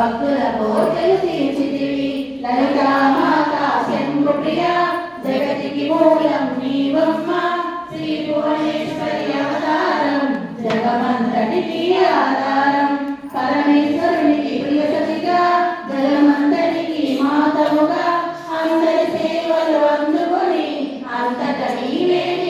భక్తుల కోరికలు తీర్చితివి లలితా మాత శంభు ప్రియ జగతికి మూలం నీవమ్మ శ్రీ భువనేశ్వరి అవతారం జగమంతటికి ఆధారం పరమేశ్వరునికి ప్రియసతిగా జలమంతటికి మాతముగా అందరి సేవలు అందుకొని అంతట నీవేని